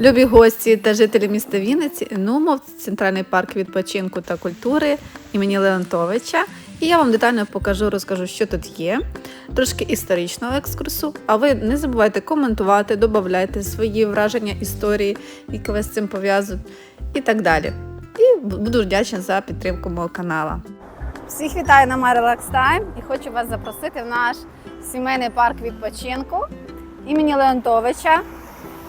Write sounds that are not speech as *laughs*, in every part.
Любі гості та жителі міста Вінниці, нумо в центральний парк відпочинку та культури імені Леонтовича. І я вам детально покажу, розкажу, що тут є, трошки історичного екскурсу. А ви не забувайте коментувати, додавайте свої враження, історії, які вас з цим пов'язують, і так далі. І буду вдячна за підтримку мого каналу. Всіх вітаю на My Relax Time і хочу вас запросити в наш сімейний парк відпочинку імені Леонтовича.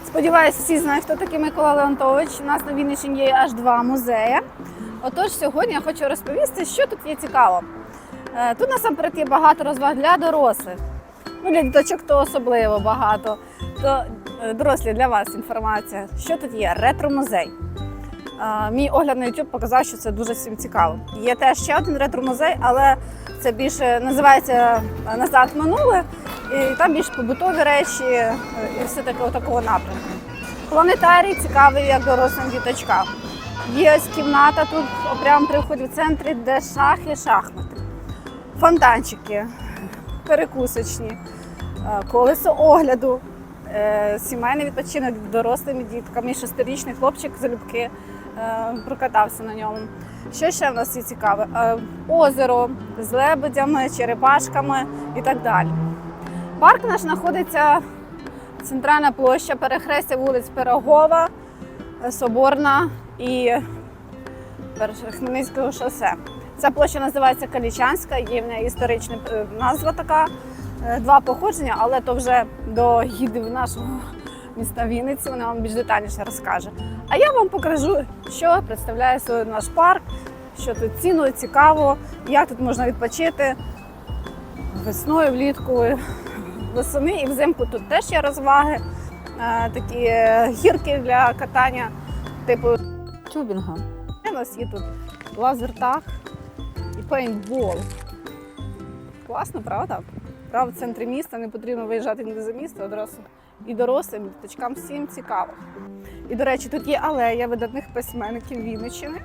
Сподіваюся, всі знають, хто такий Микола Леонтович. У нас на Вінниччині є аж два музеї. Отож, сьогодні я хочу розповісти, що тут є цікаво. Е, Тут насамперед є багато розваг для дорослих. Ну, для діточок то особливо багато. То е, дорослі для вас інформація. Що тут є? Ретро-музей. Е, Мій огляд на YouTube показав, що це дуже всім цікаво. Є теж ще один ретро-музей, але це більше називається назад минуле, і там більш побутові речі е, і все таке такого напрямку. Планетарій цікавий як дорослим діточкам. Є ось кімната тут прямо при вході в центрі, де шахи, шахмати, фонтанчики, перекусочні, е, колесо огляду, е, сімейний відпочинок з дорослими дітками. Шестирічний хлопчик залюбки прокатався на ньому. Що ще в нас є цікаве? Озеро з лебедями, черепашками і так далі. Парк наш знаходиться центральна площа, перехрестя вулиць Пирогова, Соборна і Хмельницького шосе. Ця площа називається Калічанська, є в неї історична е, назва така. Е, Два походження, але то вже до гідів нашого міста Вінниці, вона вам більш детальніше розкаже. А я вам покажу, що представляє собою наш парк, що тут цінно, цікаво, як тут можна відпочити весною, влітку, восени і взимку тут теж є розваги, е, такі е, гірки для катання, типу Тюбінга. у нас є тут лазертаг і пейнтбол. Класно, правда? Правда, в центрі міста не потрібно виїжджати ніде за місто одразу. І дорослим, і діточкам всім цікаво. І, до речі, тут є алея видатних письменників Вінниччини.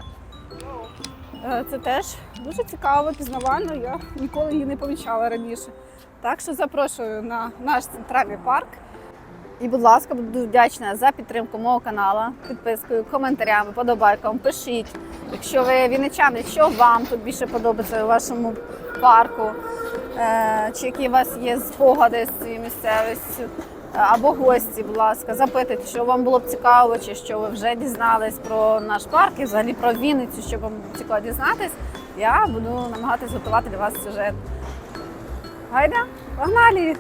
Е, Це теж дуже цікаво, пізнавально. Я ніколи її не помічала раніше. Так що запрошую на наш центральний парк. І, будь ласка, буду вдячна за підтримку мого каналу, підпискою, коментарями, подобайками. Пишіть, якщо ви вінничани, що вам тут більше подобається у вашому парку, е, чи які у вас є спогади з цією місцевістю, або гості, будь ласка, запитуйте, що вам було б цікаво, чи що ви вже дізнались про наш парк і взагалі про Вінницю, що вам цікаво дізнатись. Я буду намагатись готувати для вас сюжет. Гайда, погнали!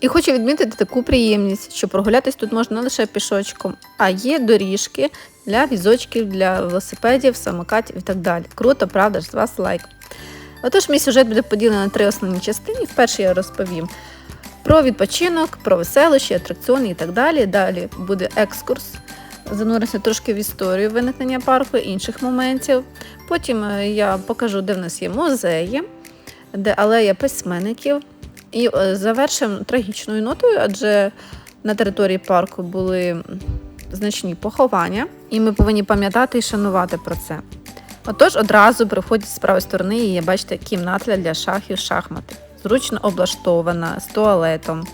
І хочу відмітити таку приємність, що прогулятись тут можна не лише пішочком, а є доріжки для візочків, для велосипедів, самокатів і так далі. Круто, правда ж, з вас лайк. Отож, мій сюжет буде поділений на три основні частини. Вперше я розповім про відпочинок, про веселощі, атракціони і так далі. Далі буде екскурс. Зануримося трошки в історію виникнення парку інших моментів. Потім е, я покажу, де в нас є музеї, де алея письменників. І е, завершимо трагічною нотою, адже на території парку були значні поховання, і ми повинні пам'ятати і шанувати про це. Отож, одразу при вході з правої сторони є, бачите, кімната для шахів, шахмати. Зручно облаштована з туалетом.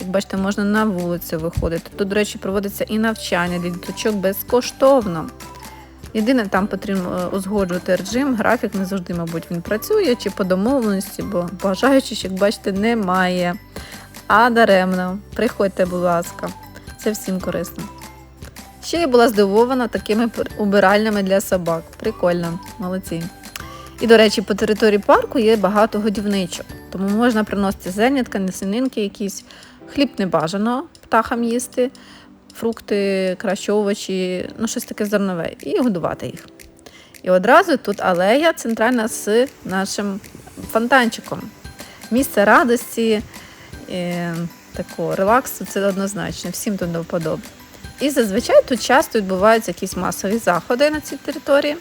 Як бачите, можна на вулицю виходити. Тут, до речі, проводиться і навчання для діточок безкоштовно. Єдине, там потрібно е, узгоджувати режим, графік не завжди, мабуть, він працює чи по домовленості, бо бажаючих, як бачите, немає. А даремно. Приходьте, будь ласка, це всім корисно. Ще я була здивована такими убиральнями для собак. Прикольно, молодці. І, до речі, по території парку є багато годівничок, тому можна приносити зернятка, несенинки якісь, хліб не бажано птахам їсти, фрукти, краще овочі, ну щось таке зернове, і годувати їх. І одразу тут алея центральна з нашим фонтанчиком. Місце радості, е, такого релаксу це однозначно, всім тут до. І зазвичай тут часто відбуваються якісь масові заходи на цій території.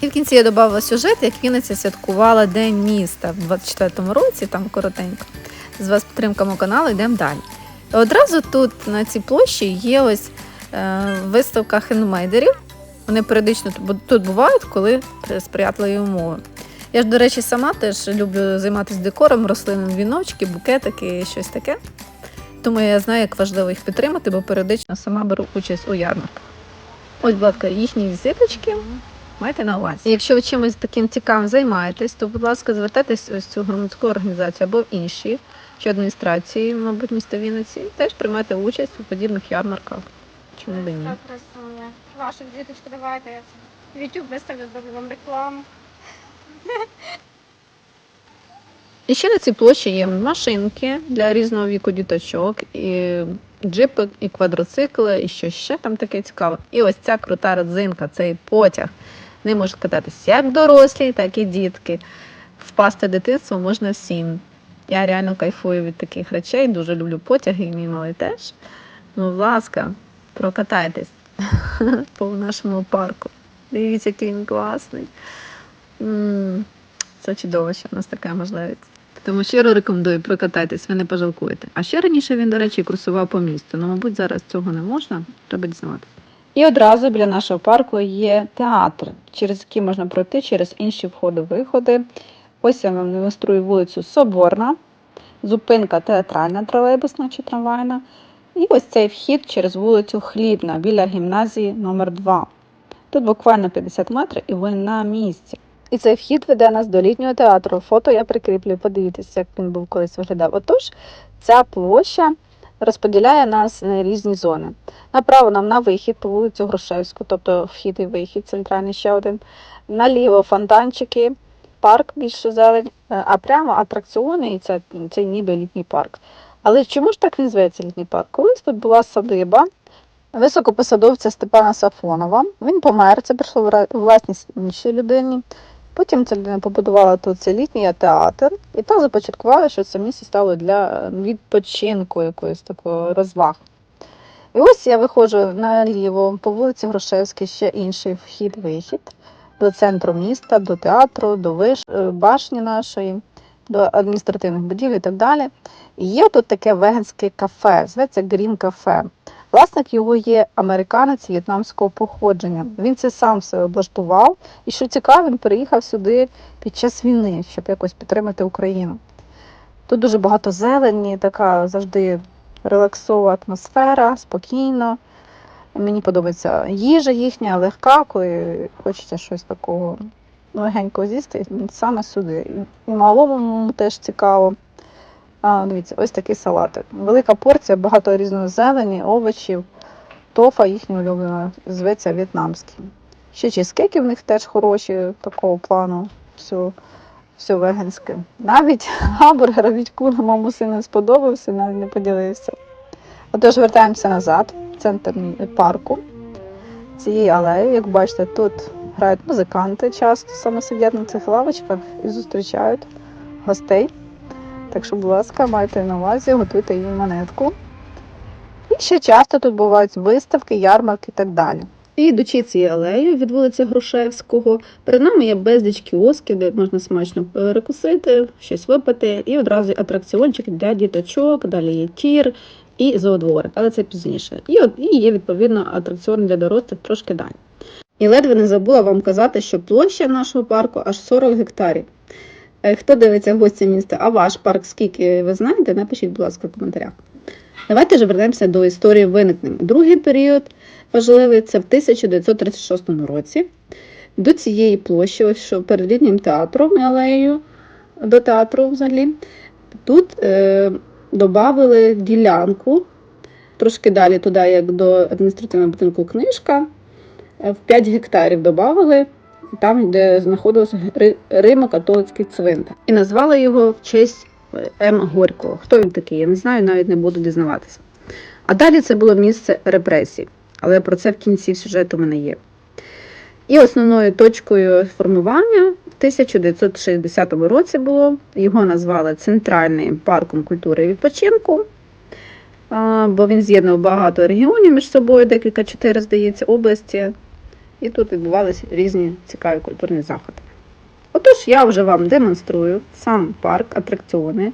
І в кінці я додала сюжет, як Вінниця святкувала День міста в 24-му році, там коротенько. З вас підтримка мого каналу, йдемо далі. І одразу тут на цій площі є ось е, виставка хендмейдерів. Вони періодично тут бувають, коли при- сприятливі умови. Я ж, до речі, сама теж люблю займатися декором, рослинним віночки, букетики, щось таке. Тому я знаю, як важливо їх підтримати, бо періодично сама беру участь у ярмарках. Ось, будь ласка, їхні візиточки. Майте на увазі. Якщо ви чимось таким цікавим займаєтесь, то, будь ласка, звертайтесь ось цю громадську організацію або в інші чи адміністрації, мабуть, міста Вінниці, і теж приймайте участь у подібних ярмарках. Чому б і ні? Так, красуня. Вашу діточку давайте. В YouTube виставлю, зроблю вам рекламу. І ще на цій площі є машинки для різного віку діточок, і джипи, і квадроцикли, і що ще там таке цікаве. І ось ця крута родзинка, цей потяг. Ним можуть кататися як дорослі, так і дітки. Впасти в дитинство можна всім. Я реально кайфую від таких речей, дуже люблю потяги, і мій малий теж. Ну, будь ласка, прокатайтесь *laughs* по нашому парку. Дивіться, який він класний. Це чудово, що в нас така можливість. Тому щиро рекомендую прокатайтесь, ви не пожалкуєте. А ще раніше він, до речі, курсував по місту. Ну, мабуть, зараз цього не можна, треба дізнаватися. І одразу біля нашого парку є театр, через який можна пройти через інші входи-виходи. Ось я вам демонструю вулицю Соборна, зупинка театральна, тролейбусна чи трамвайна. І ось цей вхід через вулицю Хлібна біля гімназії номер 2 Тут буквально 50 метрів і ви на місці. І цей вхід веде нас до літнього театру. Фото я прикріплю, подивіться, як він був колись виглядав. Отож, ця площа розподіляє нас на різні зони. Направо нам на вихід по вулицю Грушевську, тобто вхід і вихід, центральний ще один. Наліво фонтанчики, парк більше зелень, е, а прямо атракціони і це, це ніби літній парк. Але чому ж так він зветься літній парк? Колись тут була садиба високопосадовця Степана Сафонова. Він помер, це прийшло власність іншій людині. Потім ця людина побудувала тут цей літній театр, і так започаткували, що це місце стало для відпочинку якоїсь такої розваг. І ось я виходжу наліво по вулиці Грушевській, ще інший вхід-вихід до центру міста, до театру, до виш... е, башні нашої, до адміністративних будівель і так далі. І є тут таке веганське кафе, зветься Green Cafe. Власник його є американець в'єтнамського походження. Він це сам все облаштував. І що цікаво, він переїхав сюди під час війни, щоб якось підтримати Україну. Тут дуже багато зелені, така завжди релаксова атмосфера, спокійно. Мені подобається їжа їхня, легка, коли хочеться щось такого легенького з'їсти, саме сюди. І малому теж цікаво. А, дивіться, ось такий салатик. Велика порція, багато різної зелені, овочів, тофа їхня улюблена, зветься в'єтнамський. Ще чизкейки в них теж хороші такого плану, все, все веганське. Навіть *laughs* гамбургер від куна моєму сину сподобався, навіть не поділився. Отож, вертаємося назад, центр парку. Цієї алеї, як бачите, тут грають музиканти часто, саме сидять на цих лавочках і зустрічають гостей. Так що, будь ласка, майте на увазі, готуйте їм монетку. І ще часто тут бувають виставки, ярмарки і так далі. І йдучи цією алеєю від вулиці Грушевського, перед нами є безліч кіосків, де можна смачно перекусити, щось випити, і одразу атракціончик для діточок, далі є тір і зоодворик, але це пізніше. І, от, і є відповідно атракціон для дорослих трошки далі. І ледве не забула вам казати, що площа нашого парку аж 40 гектарів. Е, Хто дивиться гості міста, а ваш парк скільки ви знаєте, напишіть, будь ласка, в коментарях. Давайте ж вернемося до історії виникнення. Другий період важливий це в 1936 році. До цієї площі, ось що перед літнім театром алеєю до театру взагалі, тут е, додали ділянку, трошки далі туди, як до адміністративного будинку книжка, е, в 5 гектарів додали там, де знаходився Ри- Римо-католицький цвинтар. І назвали його в честь е, М. Горького. Хто він такий? Я не знаю, навіть не буду дізнаватися. А далі це було місце репресій. Але про це в кінці сюжету мене є. І основною точкою формування 1960 році було. Його назвали Центральним парком культури і відпочинку, бо він з'єднував багато регіонів між собою, декілька чотири, здається, області. І тут відбувалися різні цікаві культурні заходи. Отож, я вже вам демонструю сам парк, атракціони,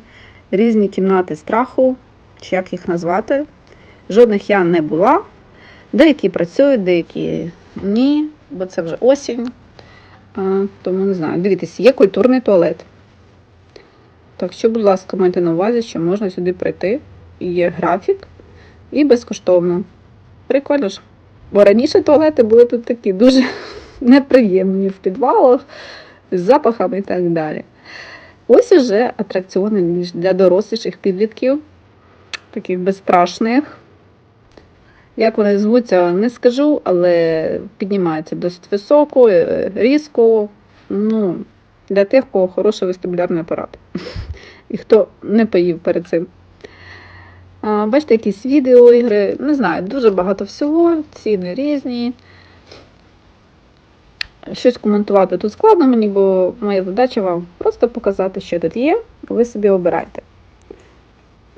різні кімнати страху, чи як їх назвати. Жодних я не була. Деякі працюють, деякі ні, бо це вже осінь. Тому не знаю. Дивіться, є культурний туалет. Так що, будь ласка, майте на увазі, що можна сюди прийти є графік і безкоштовно. Прикольно ж. Бо раніше туалети були тут такі дуже *laughs* неприємні в підвалах, з запахами і так далі. Ось уже атракціони для доросліших підлітків, таких безстрашних. Як вони звуться, не скажу, але піднімаються досить високо, е, різко. Ну, для тих, кого хороший вестибулярний апарат. *laughs* І хто не поїв перед цим. А, бачите, якісь відеоігри, не знаю, дуже багато всього, ціни різні. Щось коментувати тут складно мені, бо моя задача вам просто показати, що тут є, ви собі обирайте.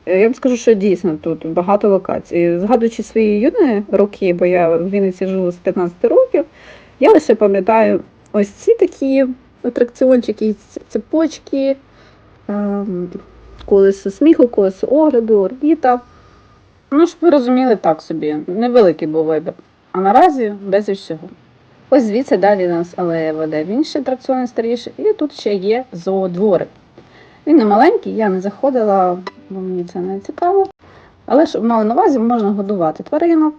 Е, Я вам скажу, що дійсно тут багато локацій. Згадуючи свої юні роки, бо я в Вінниці живу з 15 років, я лише пам'ятаю ось ці такі атракціончики, цепочки, ем, колесо сміху, колесо огляду, орбіта. Ну, щоб ви розуміли так собі, невеликий був вибір. А наразі без всього. Ось звідси далі нас алея веде в інші атракціони старіші, і тут ще є зоодворик. Він не маленький, я не заходила, бо мені це не цікаво. Але щоб мали на увазі, можна годувати тваринок,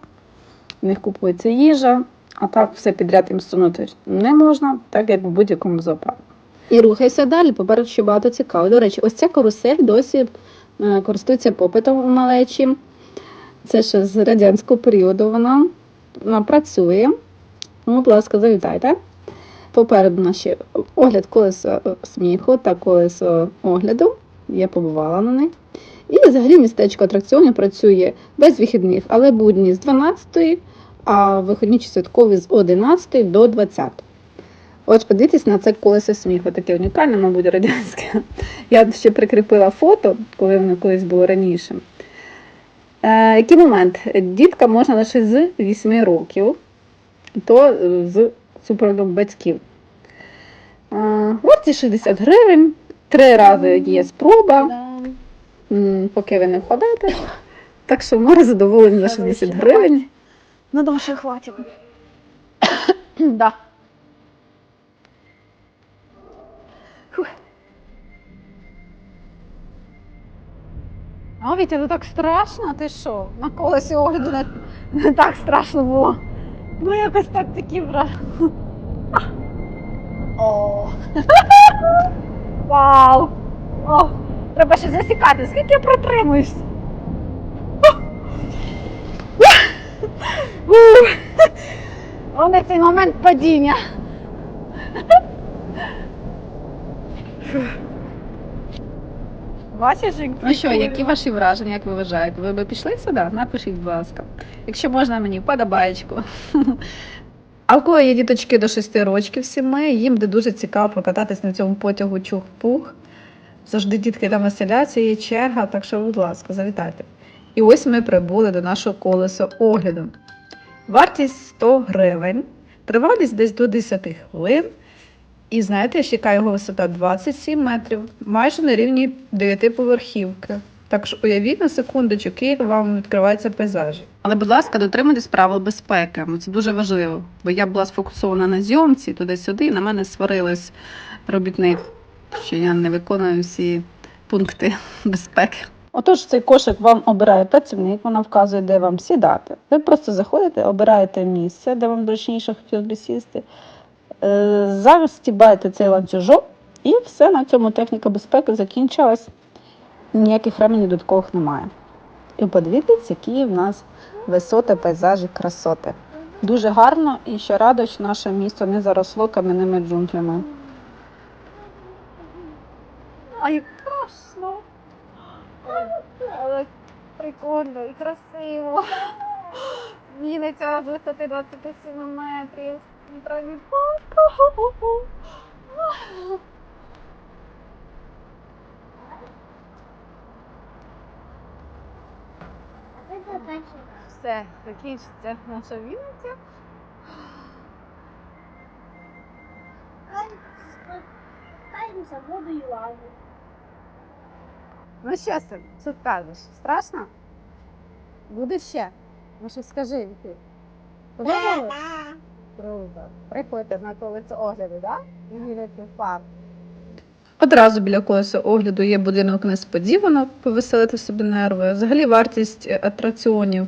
в них купується їжа, а так все підряд їм сунути не можна, так як в будь-якому зоопарку. І рухайся далі, попереду ще багато цікаво. До речі, ось ця карусель досі е, користується попитом у малечі. Це ще з радянського періоду вона, вона працює. Ну, будь ласка, завітайте. Попереду ще огляд колеса е, сміху та колесо огляду. Я побувала на них. І взагалі містечко атракціонів працює без вихідних, але будні з 12, а вихідні чи святкові з 11 до 20. От подивіться на це колесо сміху, таке унікальне, мабуть, радянське. Я ще прикріпила фото, коли воно колись було раніше. Е, який момент? Дітка можна лише з 8 років, то е, з супроводом батьків. Е, вартість 60 гривень, три рази є спроба, м, поки ви не впадете. Так що море задоволені за 60 гривень. Ну, думаю, що хватить. *coughs* да. А, Вітя, ну так страшно, ти що? На колесі огляду не, не так страшно було. Ну, якось так такі вра. О. *laughs* Вау! О, треба ще засікати, скільки протримуєшся. Ух. Вони цей момент падіння. Бачиш, як Ну що, які ваші враження, як ви вважаєте? Ви би пішли сюди? Напишіть, будь ласка. Якщо можна мені, подобаєчку. А в кого є діточки до 6 років сімей, їм буде дуже цікаво прокататись на цьому потягу чух-пух. Завжди дітки там веселяться, є черга, так що, будь ласка, завітайте. І ось ми прибули до нашого колеса огляду. Вартість 100 гривень, тривалість десь до 10 хвилин. І знаєте, яка його висота 27 метрів, майже на рівні 9 поверхівки. Так що уявіть на секундочку, як вам відкриваються пейзажі. Але, будь ласка, дотримуйтесь правил безпеки. Це дуже важливо. Бо я була сфокусована на зйомці туди-сюди, і на мене сварились робітник, що я не виконую всі пункти *laughs* безпеки. Отож, цей кошик вам обирає працівник, вона вказує, де вам сідати. Ви просто заходите, обираєте місце, де вам зручніше хотілося сісти. Е, Зараз стібаєте цей ланцюжок, і все на цьому техніка безпеки закінчилась. Ніяких ременів додаткових немає. І подивіться, які в нас висоти, пейзажі, красоти. Дуже гарно і що радо, що наше місто не заросло кам'яними джунглями. А як страшно. Але прикольно і красиво. Вінниця з висоти 27 метрів. Центральний Все, закінчиться наша Вінниця. Каємося воду і лаву. Ну що ти тут кажеш? Страшно? Буде ще? Ну що скажи ти. Подобалось? Круто. Приходьте на колесо огляду, так? Да? І в парк. Одразу біля колеса огляду є будинок несподівано, повеселити собі нерви. Взагалі вартість е, атракціонів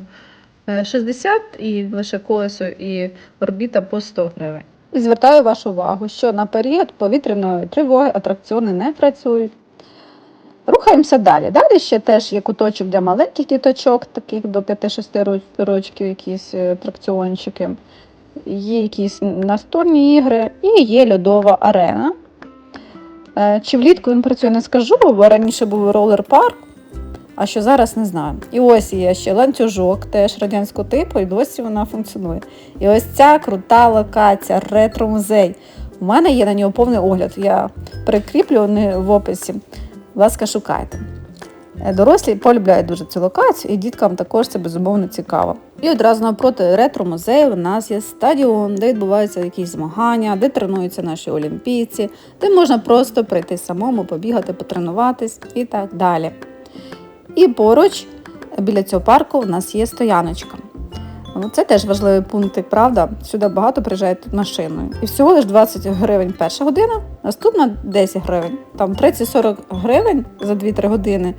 е, 60 і лише колесо і орбіта по 100 гривень. І звертаю вашу увагу, що на період повітряної тривоги атракціони не працюють. Рухаємося далі. Далі ще теж є куточок для маленьких діточок, таких до 5-6 ро- років, якісь е, атракціончики. Є якісь настольні ігри і є льодова арена. Е, Чи влітку він працює, не скажу, бо раніше був ролер парк, а що зараз не знаю. І ось є ще ланцюжок, теж радянського типу, і досі вона функціонує. І ось ця крута локація, ретро-музей. У мене є на нього повний огляд. Я прикріплю не в описі. Будь ласка, шукайте. Е, Дорослі полюбляють дуже цю локацію, і діткам також це безумовно цікаво. І одразу навпроти ретро-музею у нас є стадіон, де відбуваються якісь змагання, де тренуються наші олімпійці, де можна просто прийти самому, побігати, потренуватись і так далі. І поруч біля цього парку в нас є стояночка. Це теж важливий пункт, правда. Сюди багато приїжджають машиною. І всього лиш 20 гривень перша година, наступна 10 гривень. Там 30-40 гривень за 2-3 години.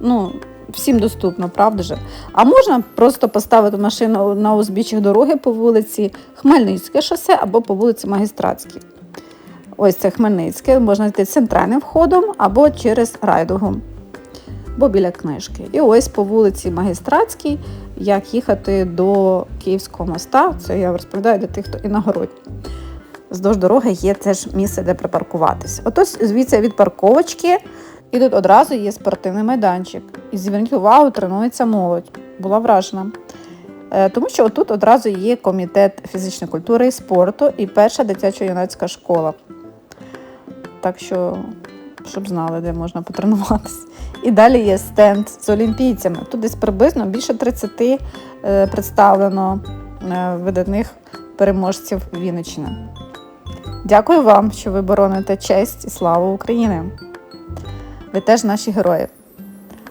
Ну, всім доступно, правда же? А можна просто поставити машину на узбіччях дороги по вулиці Хмельницьке шосе або по вулиці Магістратській. Ось це Хмельницьке, можна йти центральним входом або через райдугу, або біля книжки. І ось по вулиці Магістратській, як їхати до Київського моста, це я розповідаю для тих, хто іногородній. Здовж дороги є теж місце, де припаркуватися. Отож, звідси від парковочки, і тут одразу є спортивний майданчик. І зверніть увагу, тренується молодь. Була вражена. Е, Тому що тут одразу є комітет фізичної культури і спорту і перша дитячо-юнацька школа. Так що, щоб знали, де можна потренуватися. І далі є стенд з олімпійцями. Тут десь приблизно більше 30 е, представлено е, видатних переможців Вінниччини. Дякую вам, що ви бороните честь і славу України. Ви теж наші герої.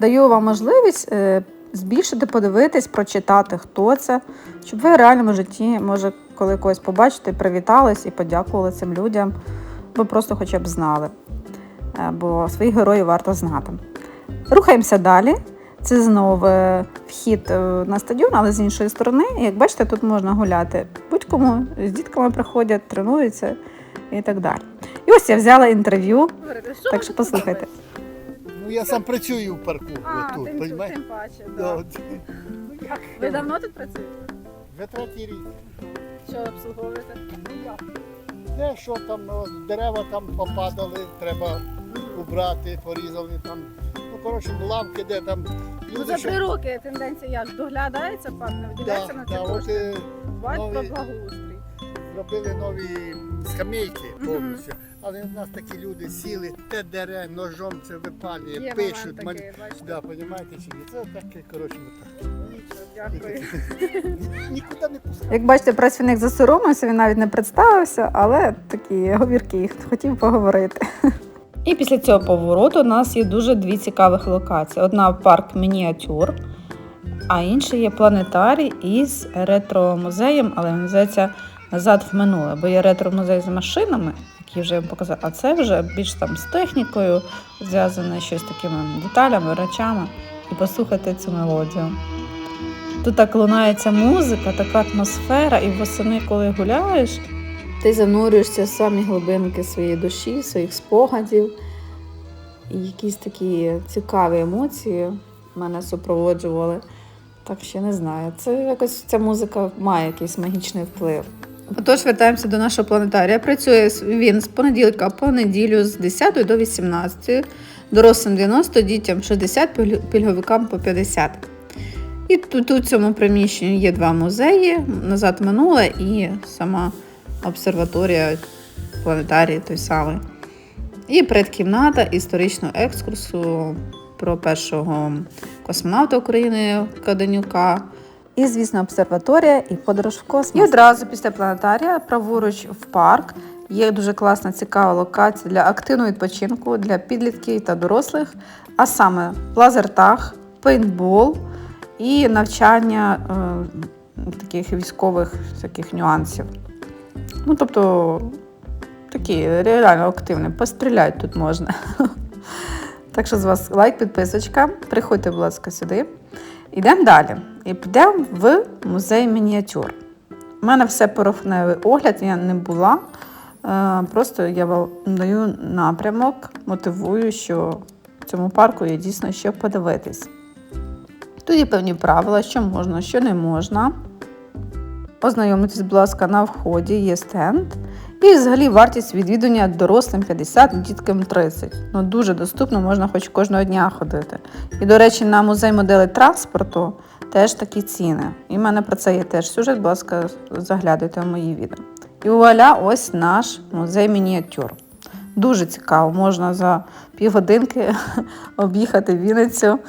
Даю вам можливість е, збільшити, подивитись, прочитати, хто це, щоб ви в реальному житті, може, коли когось побачите, привітались і подякували цим людям, ви просто хоча б знали. Е, Бо своїх героїв варто знати. Рухаємося далі. Це знову е, вхід на стадіон, але з іншої сторони. Як бачите, тут можна гуляти будь-кому, з дітками приходять, тренуються і так далі. І ось я взяла інтерв'ю, так що послухайте. Ну я сам працюю в парку А, тут, тим, тим паче, Да, да. Ви давно тут працюєте? Вже третій рік. Що обслуговуєте? Ну? Де що там, ну, дерева там попадали, треба убрати, порізали там. Ну, коротше, лавки, де там Ну, за що... три роки тенденція як доглядається, пан не виділяється Да, на да, ці от, кошти. е, Бать про нові- благоустрій. зробили нові скамейки повністю. Але в нас такі люди сіли, те дере, ножом це випалює, Є пишуть. момент такий, бачите. Да, розумієте, чи ні? Це таке, коротше, отак. Дякую. Нікуди не пускають. Як бачите, працівник засоромився, він навіть не представився, але такі говірки хотів поговорити. І після цього повороту у нас є дуже дві цікавих локації: одна парк мініатюр, а інша є планетарій із ретро-музеєм, але він називається назад в минуле, бо є ретро-музей з машинами, який вже а це вже більш там з технікою зв'язане щось з такими деталями, речами. І послухайте цю мелодію. Тут так лунається музика, така атмосфера, і восени, коли гуляєш, ти занурюєшся в самі глибинки своєї душі, своїх спогадів. І якісь такі цікаві емоції мене супроводжували. Так що не знаю. Це якось ця музика має якийсь магічний вплив. Отож, вертаємося до нашого планетарія. Працює він з понеділка по неділю з 10 до 18, дорослим 90, дітям 60, пільговикам по 50. І тут у цьому приміщенні є два музеї: назад минуле і сама обсерваторія, планетарій той самий. І предкімната історичного екскурсу про першого космонавта України Каденюка. І, звісно, обсерваторія і подорож в космос. І одразу після планетарія, праворуч в парк, є дуже класна, цікава локація для активного відпочинку для підлітків та дорослих, а саме лазертаг, пейнтбол і навчання е, таких військових всяких нюансів. Ну, тобто такий реально активний. Постріляти тут можна. Так що з вас лайк, підписочка. Приходьте, будь ласка, сюди. Йдемо далі. І підемо в музей мініатюр. У мене все порохневий огляд, я не була. Е, Просто я вам даю напрямок, мотивую, що в цьому парку є дійсно що подивитись. Тут є певні правила, що можна, що не можна. Ознайомитись, будь ласка, на вході є стенд. І взагалі вартість відвідування дорослим 50, діткам 30. Ну, дуже доступно, можна хоч кожного дня ходити. І, до речі, на музей моделей транспорту теж такі ціни. І в мене про це є теж сюжет, будь ласка, заглядуйте в мої відео. І вуаля, ось наш музей мініатюр. Дуже цікаво, можна за півгодинки *laughs* об'їхати Вінницю,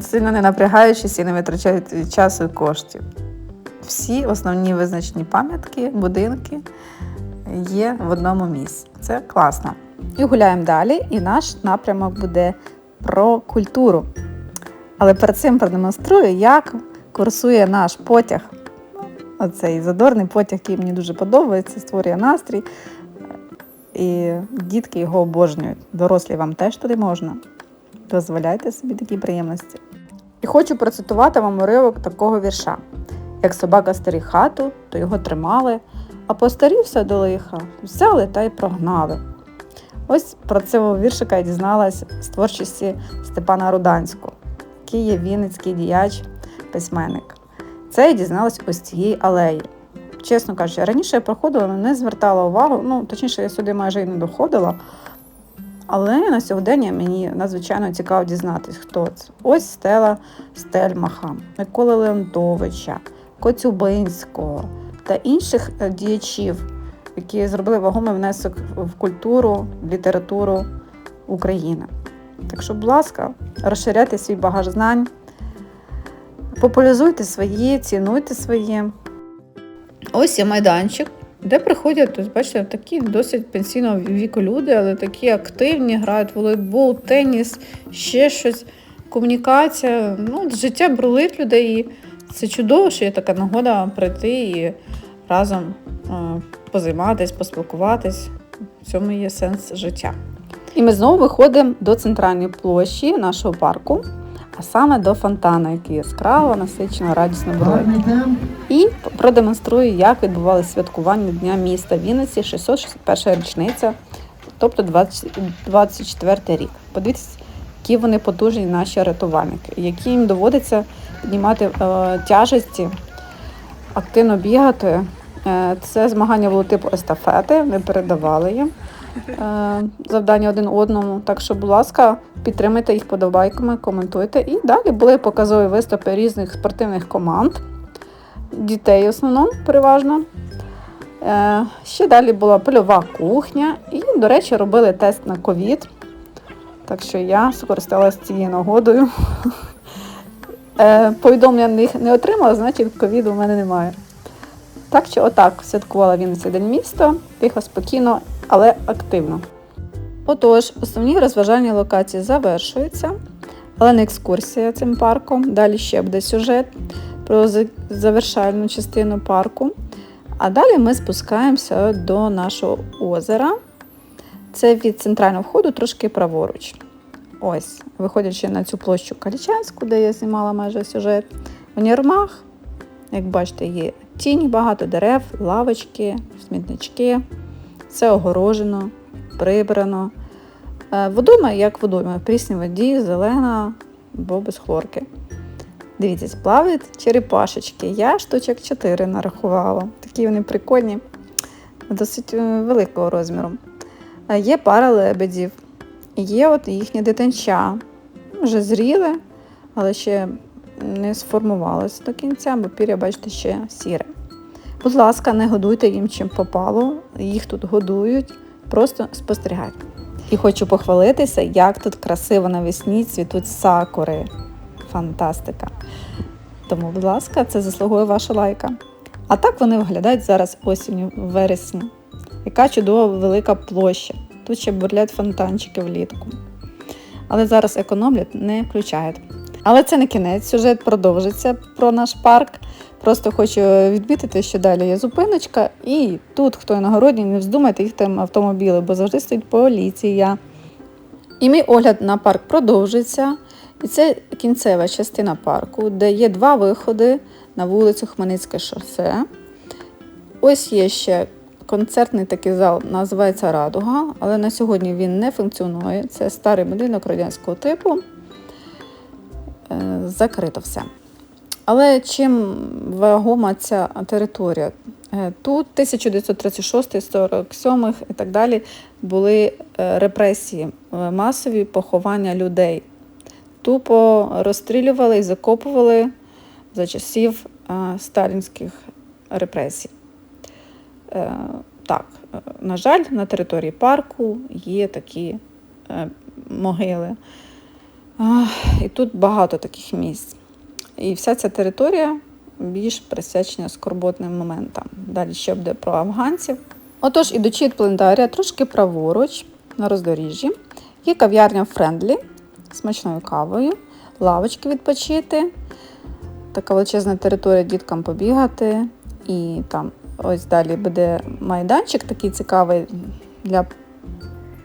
сильно не напрягаючись і не витрачаючи часу і коштів. Всі основні визначні пам'ятки, будинки є в одному місці. Це класно. І гуляємо далі, і наш напрямок буде про культуру. Але перед цим продемонструю, як курсує наш потяг. Оцей задорний потяг, який мені дуже подобається, створює настрій. І дітки його обожнюють. Дорослі вам теж туди можна. Дозволяйте собі такі приємності. І хочу процитувати вам уривок такого вірша. Як собака старі хату, то його тримали, а постарівся до лиха, взяли та й прогнали. Ось про цього віршика я дізналась з творчості Степана Руданського, який є вінницький діяч, письменник. Це я дізналась ось цієї алеї. Чесно кажучи, раніше я проходила, але не звертала увагу, ну, точніше, я сюди майже і не доходила. Але на сьогодення мені надзвичайно цікаво дізнатись, хто це. Ось Стела Стельмаха, Миколи Леонтовича, Коцюбинського та інших е, діячів, які зробили вагомий внесок в культуру, в літературу України. Так що, будь ласка, розширяйте свій багаж знань, популяризуйте свої, цінуйте свої. Ось є майданчик, де приходять, ось, бачите, такі досить пенсійного віку люди, але такі активні, грають волейбол, теніс, ще щось, комунікація. Ну, життя брулить людей. І це чудово, що є така нагода прийти і разом е, позайматись, поспілкуватись. В цьому є сенс життя. І ми знову виходимо до центральної площі нашого парку, а саме до фонтана, який яскраво, насичено, радісно бурлить. І продемонструю, як відбувалося святкування Дня міста Вінниці, 661 річниця, тобто 20 24 рік. Подивіться, які вони потужні наші рятувальники, які їм доводиться піднімати е, тяжесті, активно бігати. Е, це змагання було типу естафети, ми передавали їм завдання один одному. Так що, будь ласка, підтримайте їх подобайками, коментуйте. І далі були показові виступи різних спортивних команд дітей в основному переважно. Е, ще далі була польова кухня, і, до речі, робили тест на ковід. Так що я скористалася цією нагодою. Е, повідомлення не отримала, значить ковіду в мене немає. Так що отак святкувала Вінниця День міста, тихо, спокійно, але активно. Отож, основні розважальні локації завершуються, але не екскурсія цим парком. Далі ще буде сюжет про завершальну частину парку. А далі ми спускаємося до нашого озера. Це від центрального входу трошки праворуч. Ось, виходячи на цю площу Калічанську, де я знімала майже сюжет. В Нірмах, як бачите, є тіні, багато дерев, лавочки, смітнички. Все огорожено, прибрано. Е, Водойма, як водойма, в прісній воді, зелена, бо без хлорки. Дивіться, плавають черепашечки. Я штучок 4 нарахувала. Такі вони прикольні, досить е, великого розміру. Е, Є пара лебедів, є от їхні дитинча. Вже зріли, але ще не сформувалося до кінця, бо пір'я, бачите, ще сіре. Будь ласка, не годуйте їм чим попало, їх тут годують, просто спостерігайте. І хочу похвалитися, як тут красиво навесні цвітуть сакури. Фантастика. Тому, будь ласка, це заслугує ваша лайка. А так вони виглядають зараз осінню, в вересні. Яка чудова велика площа. Тут ще бурлять фонтанчики влітку. Але зараз економлять, не включають. Але це не кінець, сюжет продовжиться про наш парк. Просто хочу відмітити, що далі є зупиночка, і тут, хто на городі, не вздумайте їхати автомобіли, бо завжди стоїть поліція. І мій огляд на парк продовжується. І це кінцева частина парку, де є два виходи на вулицю Хмельницьке шосе. Ось є ще концертний такий зал, називається Радуга, але на сьогодні він не функціонує. Це старий будинок радянського типу. Е, Закрито все. Але чим вагома ця територія? Е, Тут 1936, 47 і так далі були е, репресії, масові поховання людей. Тупо розстрілювали і закопували за часів сталінських репресій. Так, на жаль, на території парку є такі могили. І тут багато таких місць. І вся ця територія більш присвячена скорботним моментам. Далі ще буде про афганців. Отож, ідучи від планетарія, трошки праворуч на роздоріжжі, є кав'ярня Френдлі з смачною кавою, лавочки відпочити, така величезна територія діткам побігати. І там ось далі буде майданчик такий цікавий для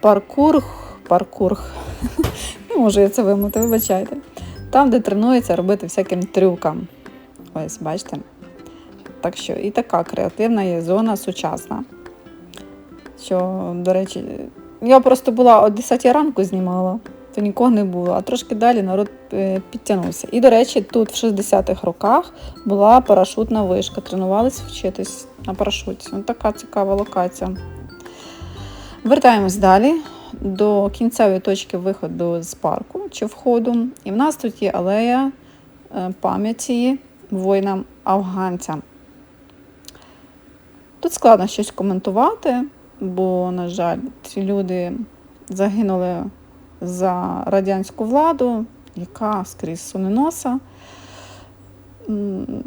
паркур. Паркур. Не можу я це вимути, вибачайте. Там, де тренуються робити всяким трюкам. Ось, бачите. Так що і така креативна є зона сучасна. Що, до речі, я просто була о 10 ранку знімала, то нікого не було, а трошки далі народ е, підтягнувся. І, до речі, тут в 60-х роках була парашутна вишка. Тренувалися вчитись на парашуті. Ось така цікава локація. Вертаємось далі до кінцевої точки виходу з парку чи входу. І в нас тут є алея е, пам'яті воїнам-афганцям. Тут складно щось коментувати, бо, на жаль, ці люди загинули за радянську владу, яка скрізь суненоса. М,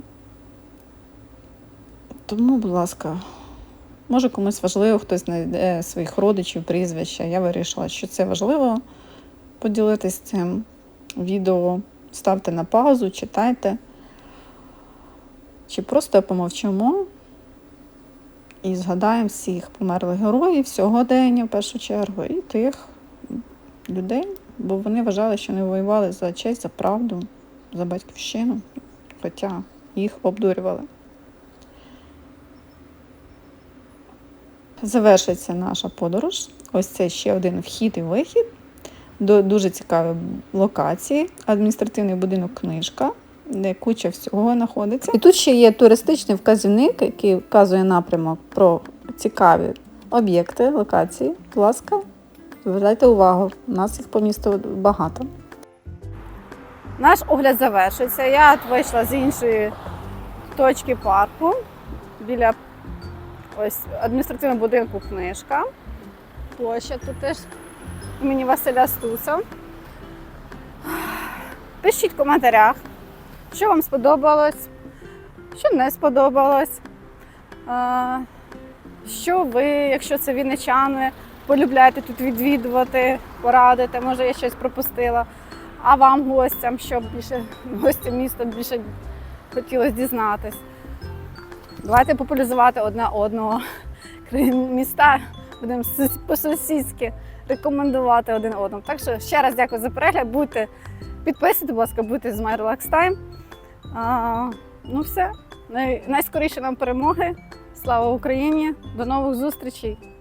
Тому, будь ласка, може комусь важливо, хтось знайде своїх родичів, прізвища. Я вирішила, що це важливо поділитись цим відео. Ставте на паузу, читайте. Чи просто помовчимо і згадаємо всіх померлих героїв сьогодення в першу чергу і тих людей, бо вони вважали, що не воювали за честь, за правду, за батьківщину, хоча їх обдурювали. Завершиться наша подорож. Ось це ще один вхід і вихід до дуже цікавої локації. Адміністративний будинок книжка, де куча всього знаходиться. І тут ще є туристичний вказівник, який вказує напрямок про цікаві об'єкти, локації. Будь ласка, звертайте увагу, у нас їх по місту багато. Наш огляд завершується. Я от вийшла з іншої точки парку біля ось адміністративного будинку книжка. Площа тут теж імені Василя Стуса. Пишіть в коментарях, що вам сподобалось, що не сподобалось. Що ви, якщо це вінничани, полюбляєте тут відвідувати, порадити, може я щось пропустила. А вам, гостям, щоб більше гостям міста більше хотілося дізнатись. Давайте популяризувати одне одного. Крім міста будемо по-сусідськи рекомендувати один одному. Так що ще раз дякую за перегляд. Будьте підписуйтесь, будь ласка, будьте з My Relax Time. А, ну все. Най- найскоріше нам перемоги. Слава Україні! До нових зустрічей!